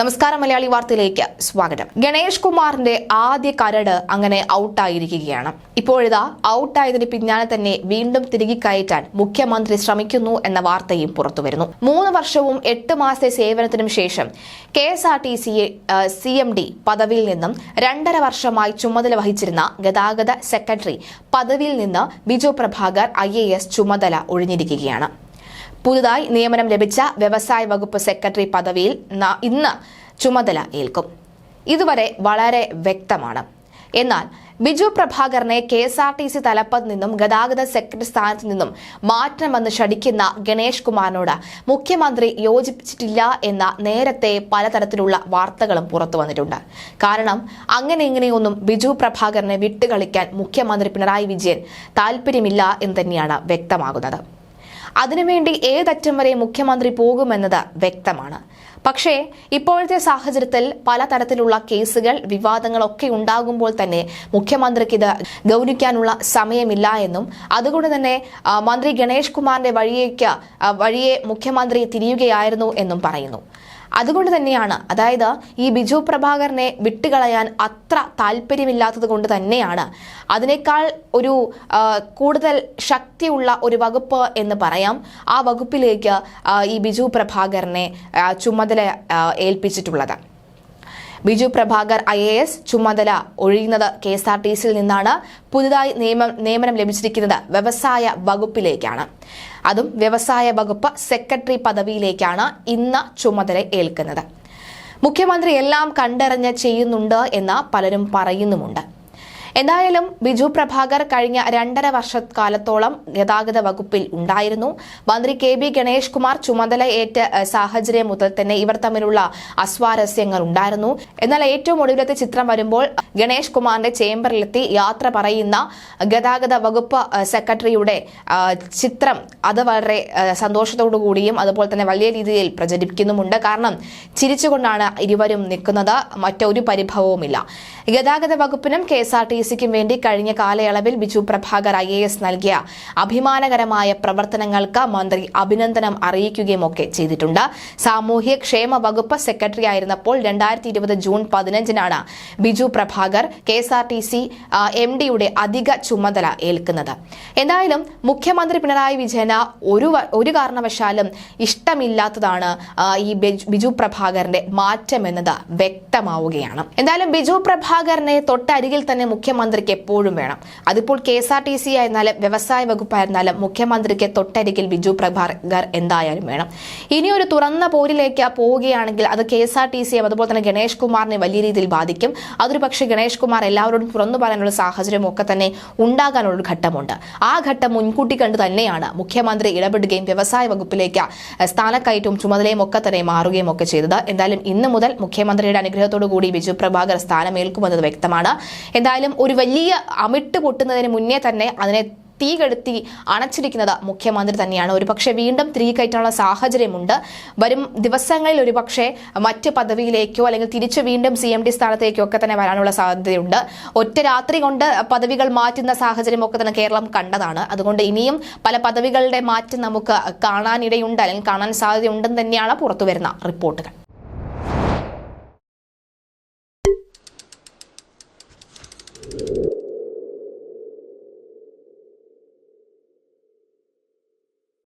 നമസ്കാരം മലയാളി വാർത്തയിലേക്ക് സ്വാഗതം. ഗണേഷ് കുമാറിന്റെ ആദ്യ കരട് അങ്ങനെ ഔട്ടായിരിക്കുകയാണ്. ഇപ്പോഴിതാ ഔട്ടായതിന് പിന്നാലെ തന്നെ വീണ്ടും തിരികെ കയറ്റാൻ മുഖ്യമന്ത്രി ശ്രമിക്കുന്നു എന്ന വാർത്തയും പുറത്തുവരുന്നു. മൂന്ന് വർഷവും എട്ട് മാസത്തെ സേവനത്തിനും ശേഷം K S R T C C M D പദവിയിൽ നിന്നും രണ്ടര വർഷമായി ചുമതല വഹിച്ചിരുന്ന ഗതാഗത സെക്രട്ടറി പദവിയിൽ നിന്ന് ബിജു പ്രഭാകർ ഐ ചുമതല ഒഴിഞ്ഞിരിക്കുകയാണ്. പുതുതായി നിയമനം ലഭിച്ച വ്യവസായ വകുപ്പ് സെക്രട്ടറി പദവിയിൽ ഇന്ന് ചുമതല ഏൽക്കും. ഇതുവരെ വളരെ വ്യക്തമാണ്. എന്നാൽ Biju പ്രഭാകറിനെ K S R T C തലപ്പത്ത് നിന്നും ഗതാഗത സെക്രട്ടറി സ്ഥാനത്ത് നിന്നും മാറ്റണമെന്ന് ക്ഷണിക്കുന്ന ഗണേഷ് കുമാറിനോട് മുഖ്യമന്ത്രി യോജിപ്പിച്ചിട്ടില്ല എന്ന നേരത്തെ പലതരത്തിലുള്ള വാർത്തകളും പുറത്തു വന്നിട്ടുണ്ട്. കാരണം അങ്ങനെ ഇങ്ങനെയൊന്നും ബിജു പ്രഭാകറിനെ വിട്ടുകളിക്കാൻ മുഖ്യമന്ത്രി പിണറായി വിജയൻ താല്പര്യമില്ല എന്ന് തന്നെയാണ് വ്യക്തമാകുന്നത്. അതിനുവേണ്ടി ഏതറ്റം വരെ മുഖ്യമന്ത്രി പോകുമെന്നത് വ്യക്തമാണ്. പക്ഷേ ഇപ്പോഴത്തെ സാഹചര്യത്തിൽ പലതരത്തിലുള്ള കേസുകൾ വിവാദങ്ങളൊക്കെ ഉണ്ടാകുമ്പോൾ തന്നെ മുഖ്യമന്ത്രിക്ക് ഇത് ഗൗനിക്കാനുള്ള സമയമില്ല എന്നും അതുകൊണ്ട് തന്നെ മന്ത്രി ഗണേഷ് കുമാറിന്റെ വഴിയേക്ക് വഴിയെ മുഖ്യമന്ത്രി തിരിയുകയായിരുന്നു എന്നും പറയുന്നു. അതുകൊണ്ട് തന്നെയാണ് അതായത് ഈ ബിജു പ്രഭാകരനെ വിട്ടുകളയാൻ അത്ര താല്പര്യമില്ലാത്തത് കൊണ്ട് തന്നെയാണ്. അതിനേക്കാൾ ഒരു കൂടുതൽ ശക്തിയുള്ള ഒരു വകുപ്പ് എന്ന് പറയാം. ആ വകുപ്പിലേക്ക് ഈ ബിജു പ്രഭാകരനെ ആ, ചുമതല ഏൽപ്പിച്ചിട്ടുള്ളത്. Biju Prabhakar I A S ചുമതല ഒഴിയുന്നത് കെ എസ് ആർ ടി സിയിൽ നിന്നാണ്. പുതുതായി നിയമം നിയമനം ലഭിച്ചിരിക്കുന്നത് വ്യവസായ വകുപ്പിലേക്കാണ്. അതും വ്യവസായ വകുപ്പ് സെക്രട്ടറി പദവിയിലേക്കാണ് ഇന്ന് ചുമതല ഏൽക്കുന്നത്. മുഖ്യമന്ത്രി എല്ലാം കണ്ടറിഞ്ഞ് ചെയ്യുന്നുണ്ട് എന്ന് പലരും പറയുന്നുമുണ്ട്. എന്തായാലും ബിജു പ്രഭാകർ കഴിഞ്ഞ രണ്ടര വർഷക്കാലത്തോളം ഗതാഗത വകുപ്പിൽ ഉണ്ടായിരുന്നു. മന്ത്രി കെ ബി ഗണേഷ് കുമാർ ചുമതല ഏറ്റ സാഹചര്യം മുതൽ തന്നെ ഇവർ തമ്മിലുള്ള അസ്വാരസ്യങ്ങൾ ഉണ്ടായിരുന്നു. എന്നാൽ ഏറ്റവും ഒടുവിലത്തെ ചിത്രം വരുമ്പോൾ ഗണേഷ് കുമാറിന്റെ ചേംബറിലെത്തി യാത്ര പറയുന്ന ഗതാഗത വകുപ്പ് സെക്രട്ടറിയുടെ ചിത്രം അത് വളരെ സന്തോഷത്തോടു കൂടിയും അതുപോലെ തന്നെ വലിയ രീതിയിൽ പ്രചരിപ്പിക്കുന്നുമുണ്ട്. കാരണം ചിരിച്ചുകൊണ്ടാണ് ഇരുവരും നിൽക്കുന്നത്. മറ്റൊരു പരിഭവവുമില്ല. ഗതാഗത വകുപ്പിനും കെ എസ് ആർ ടി സിക്കും വേണ്ടി കഴിഞ്ഞ കാലയളവിൽ Biju Prabhakar I A S നൽകിയ അഭിമാനകരമായ പ്രവർത്തനങ്ങൾക്ക് മന്ത്രി അഭിനന്ദനം അറിയിക്കുകയും ഒക്കെ ചെയ്തിട്ടുണ്ട്. സാമൂഹ്യ ക്ഷേമ വകുപ്പ് സെക്രട്ടറി ആയിരുന്നപ്പോൾ രണ്ടായിരത്തി ഇരുപത് ജൂൺ പതിനഞ്ചിനാണ് Biju Prabhakar K S R T C M ഡിയുടെ അധിക ചുമതല ഏൽക്കുന്നത്. എന്തായാലും മുഖ്യമന്ത്രി പിണറായി വിജയന് ഒരു ഒരു കാരണവശാലും ഇഷ്ടമില്ലാത്തതാണ് ഈ ബിജു- പ്രഭാകറിന്റെ മാറ്റം എന്നത് വ്യക്തമാവുകയാണ്. എന്തായാലും ബിജു പ്രഭാകറിനെ തൊട്ടരികിൽ തന്നെ മുഖ്യമന്ത്രിക്ക് എപ്പോഴും വേണം. അതിപ്പോൾ K S R T C ആയിരുന്നാലും വ്യവസായ വകുപ്പായിരുന്നാലും മുഖ്യമന്ത്രിക്ക് തൊട്ടരികിൽ ബിജു പ്രഭാകർ എന്തായാലും വേണം. ഇനിയൊരു തുറന്ന പോരിലേക്ക് പോവുകയാണെങ്കിൽ അത് കെ എസ് ആർ ടി സിയും അതുപോലെ തന്നെ ഗണേഷ് കുമാറിനെ വലിയ രീതിയിൽ ബാധിക്കും. അതൊരു പക്ഷേ ഗണേഷ് കുമാർ എല്ലാവരോടും തുറന്നു പറയാനുള്ള സാഹചര്യം ഒക്കെ തന്നെ ഉണ്ടാകാനുള്ളൊരു ഘട്ടമുണ്ട്. ആ ഘട്ടം മുൻകൂട്ടി കണ്ട് തന്നെയാണ് മുഖ്യമന്ത്രി ഇടപെടുകയും വ്യവസായ വകുപ്പിലേക്ക് സ്ഥാനക്കയറ്റവും ചുമതലയും ഒക്കെ തന്നെ മാറുകയും ഒക്കെ ചെയ്തത്. എന്തായാലും ഇന്ന് മുതൽ മുഖ്യമന്ത്രിയുടെ അനുഗ്രഹത്തോടു കൂടി ബിജു പ്രഭാകർ സ്ഥാനമേൽക്കുമെന്നത് വ്യക്തമാണ്. എന്തായാലും ഒരു വലിയ അമിട്ട് പൊട്ടുന്നതിന് മുന്നേ തന്നെ അതിനെ തീ കെടുത്തി അണച്ചിരിക്കുന്നത് മുഖ്യമന്ത്രി തന്നെയാണ്. ഒരുപക്ഷെ വീണ്ടും തിരികെ കയറ്റാനുള്ള സാഹചര്യമുണ്ട്. വരും ദിവസങ്ങളിൽ ഒരുപക്ഷെ മറ്റ് പദവിയിലേക്കോ അല്ലെങ്കിൽ തിരിച്ചു വീണ്ടും സി എം ഡി സ്ഥാനത്തേക്കോ ഒക്കെ തന്നെ വരാനുള്ള സാധ്യതയുണ്ട്. ഒറ്റ രാത്രി കൊണ്ട് പദവികൾ മാറ്റുന്ന സാഹചര്യം ഒക്കെ തന്നെ കേരളം കണ്ടതാണ്. അതുകൊണ്ട് ഇനിയും പല പദവികളുടെ മാറ്റം നമുക്ക് കാണാനിടയുണ്ട് അല്ലെങ്കിൽ കാണാൻ സാധ്യതയുണ്ടെന്ന് തന്നെയാണ് പുറത്തു വരുന്ന റിപ്പോർട്ടുകൾ.